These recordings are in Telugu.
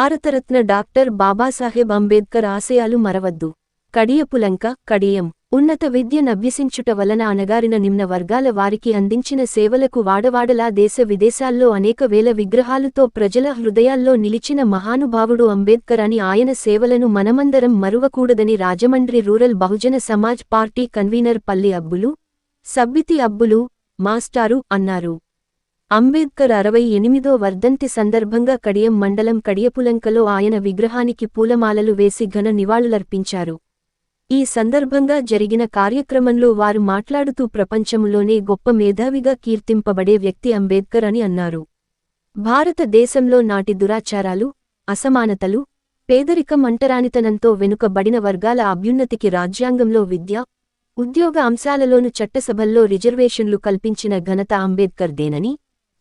భారతరత్న డాక్టర్ బాబాసాహెబ్ అంబేద్కర్ ఆశయాలు మరవద్దు. కడియపులంక కడియం ఉన్నత విద్యనభ్యసించుట వలన అణగారిన నిమ్న వర్గాల వారికి అందించిన సేవలకు వాడవాడలా దేశ విదేశాల్లో అనేక వేల విగ్రహాలుతో ప్రజల హృదయాల్లో నిలిచిన మహానుభావుడు అంబేద్కర్ అని ఆయన సేవలను మనమందరం మరువకూడదని Rajahmundry rural Bahujan Samaj party convener Palli Abbulu Sabbithi అబ్బులు మాస్టారు అన్నారు. అంబేద్కర్ అరవై ఎనిమిదో వర్ధంతి సందర్భంగా కడియం మండలం కడియపులంకలో ఆయన విగ్రహానికి పూలమాలలు వేసి ఘన నివాళులర్పించారు. ఈ సందర్భంగా జరిగిన కార్యక్రమంలో వారు మాట్లాడుతూ ప్రపంచంలోనే గొప్ప మేధావిగా కీర్తింపబడే వ్యక్తి అంబేద్కర్ అని అన్నారు. భారతదేశంలో నాటి దురాచారాలు అసమానతలు పేదరికం అంటరానితనంతో వెనుకబడిన వర్గాల అభ్యున్నతికి రాజ్యాంగంలో విద్య ఉద్యోగ అంశాలలోను చట్టసభల్లో రిజర్వేషన్లు కల్పించిన ఘనత అంబేద్కర్దేనని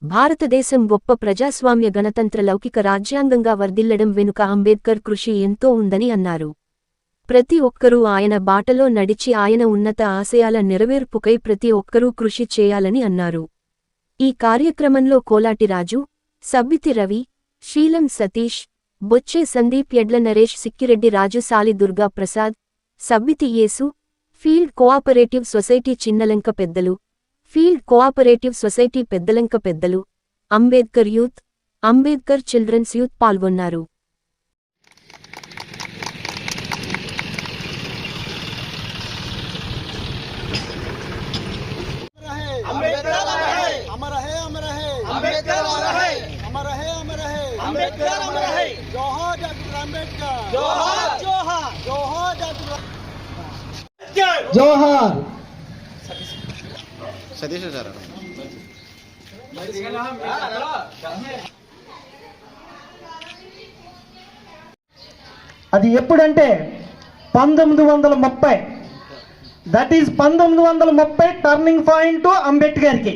భారతదేశం గొప్ప ప్రజాస్వామ్య గణతంత్ర లౌకిక రాజ్యాంగంగా వర్ధిల్లడం వెనుక అంబేద్కర్ కృషి ఎంతో ఉందని అన్నారు. ప్రతి ఒక్కరూ ఆయన బాటలో నడిచి ఆయన ఉన్నత ఆశయాల నెరవేర్పుకై ప్రతి ఒక్కరూ కృషి చేయాలని అన్నారు. ఈ కార్యక్రమంలో కోలాటి రాజు సబ్బితి రవి శీలం సతీష్ బొచ్చే సందీప్ ఎడ్ల Naresh Sikkireddy Raju Sali Durga Prasad Sabbithi Yesu field cooperative society Chinnalanka పెద్దలు ఫీల్డ్ కోఆపరేటివ్ సొసైటీ పెద్దలంక పెద్దలు Ambedkar youth Ambedkar children's youth పాల్గొన్నారు अम्बेडकर अमर है अमर है अमर है अम्बेडकर अमर है अमर है अमर है अम्बेडकर अमर है जोहर डॉक्टर अम्बेडकर जोहर। సతీష్ సార్ అది ఎప్పుడంటే పంతొమ్మిది వందల ముప్పై. దట్ ఈజ్ పంతొమ్మిది వందల ముప్పై టర్నింగ్ పాయింట్ అంబేద్కర్కి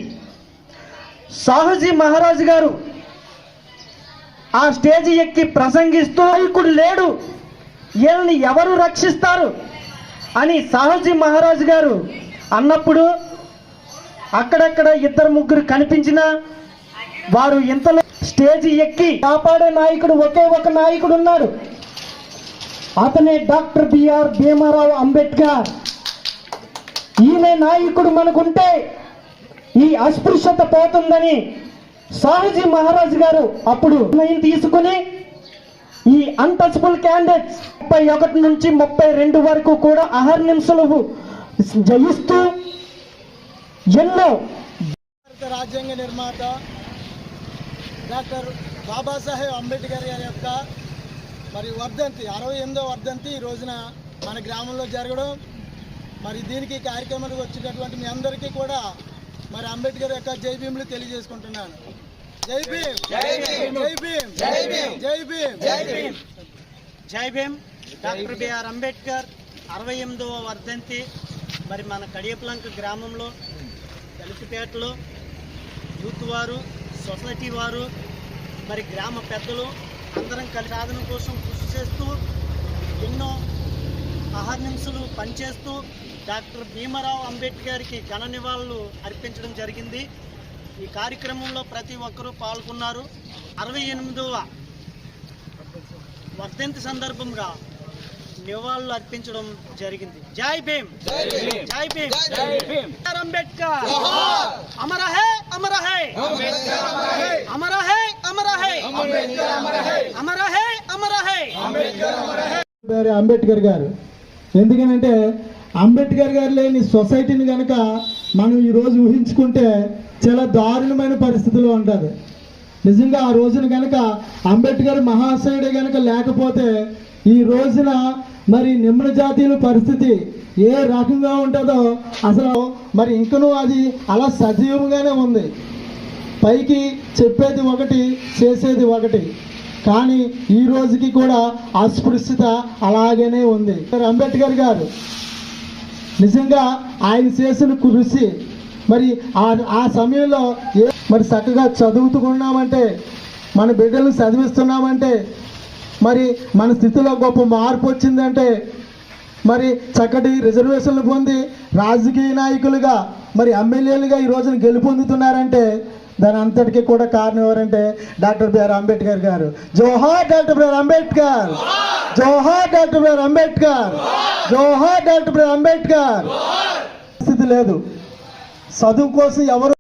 సాహుజీ మహారాజు గారు ఆ స్టేజ్ ఎక్కి ప్రసంగిస్తూ నాయకుడు లేడు. వీళ్ళని ఎవరు రక్షిస్తారు? అని సాహుజీ మహారాజు గారు అన్నప్పుడు అక్కడక్కడ ఇద్దరు ముగ్గురు కనిపించినా వారు ఇంతలో స్టేజ్ ఎక్కి కాపాడే నాయకుడు ఒకే ఒక నాయకుడు ఉన్నాడు. అతనే డాక్టర్ బిఆర్ భీమారావు అంబేద్కర్. ఈయన నాయకుడు మనకుంటే ఈ అస్పృశ్యత పోతుందని సాహజీ మహారాజ్ గారు అప్పుడు నిర్ణయం తీసుకుని ఈ అన్టచబుల్ క్యాండిడేట్స్ ముప్పై ఒకటి నుంచి ముప్పై రెండు వరకు కూడా అహర్నింసలు జయిస్తూ ఎన్నో భారత రాజ్యాంగ నిర్మాత డాక్టర్ బాబాసాహెబ్ అంబేద్కర్ గారి యొక్క మరి వర్ధంతి అరవై ఎనిమిదో వర్ధంతి ఈ రోజున మన గ్రామంలో జరగడం. మరి దీనికి కార్యక్రమానికి వచ్చేటటువంటి మీ అందరికీ కూడా మరి అంబేద్కర్ యొక్క జై భీములు తెలియజేసుకుంటున్నాను. జై భీమ్! జై భీమ్. జై భీమ్! జై భీమ్. జై భీమ్! జై భీమ్! జై భీమ్! డాక్టర్ బిఆర్ అంబేద్కర్ అరవై ఎనిమిదవ వర్ధంతి మరి మన కడియప్లంక గ్రామంలో దళితపేటలో యూత్ వారు సొసైటీ వారు మరి గ్రామ పెద్దలు అందరం కలిసి సాధన కోసం కృషి చేస్తూ ఎన్నో అహర్నింసలు పనిచేస్తూ డాక్టర్ భీమరావు అంబేద్కర్కి ఘన నివాళులు అర్పించడం జరిగింది. ఈ కార్యక్రమంలో ప్రతి ఒక్కరూ పాల్గొన్నారు. అరవై ఎనిమిదవ వర్ధంతి సందర్భంగా నివాళులు అర్పించడం జరిగింది. జై భీమ్. జై భీమ్. జై భీమ్. బిఆర్ అంబేద్కర్. అమర హే అమర హే అమర హే అమర హే అమర హే అమర హే అంబేద్కర్ గారు. ఎందుకనంటే అంబేద్కర్ గారు లేని సొసైటీని కనుక మనం ఈరోజు ఊహించుకుంటే చాలా దారుణమైన పరిస్థితిలో ఉంటుంది నిజంగా ఆ రోజున కనుక అంబేద్కర్ మహాశయుడే కనుక లేకపోతే ఈ రోజున మరి నిమ్న జాతీయుల పరిస్థితి ఏ రకంగా ఉంటుందో అసలు మరి ఇంకనూ అది అలా సజీవంగానే ఉంది. పైకి చెప్పేది ఒకటి చేసేది ఒకటి. కానీ ఈ రోజుకి కూడా అస్పృశ్యత అలాగనే ఉంది. అంబేద్కర్ గారు నిజంగా ఆయన చేసిన కృషి మరి ఆ ఆ సమయంలో ఏ మరి చక్కగా చదువుతున్నామంటే మన బిడ్డలను చదివిస్తున్నామంటే మరి మన స్థితిలో గొప్ప మార్పు వచ్చిందంటే మరి చక్కటి రిజర్వేషన్లు పొంది రాజకీయ నాయకులుగా మరి ఎమ్మెల్యేలుగా ఈ రోజున గెలుపొందుతున్నారంటే దాని అంతటికీ కూడా కారణం ఎవరంటే డాక్టర్ బిఆర్ అంబేద్కర్ గారు. జోహార్ డాక్టర్ బిఆర్ అంబేద్కర్! జోహార్ డాక్టర్ బిఆర్ అంబేద్కర్! జోహార్ డాక్టర్ బిఆర్ అంబేద్కర్! స్థితి లేదు. చదువు కోసం ఎవరు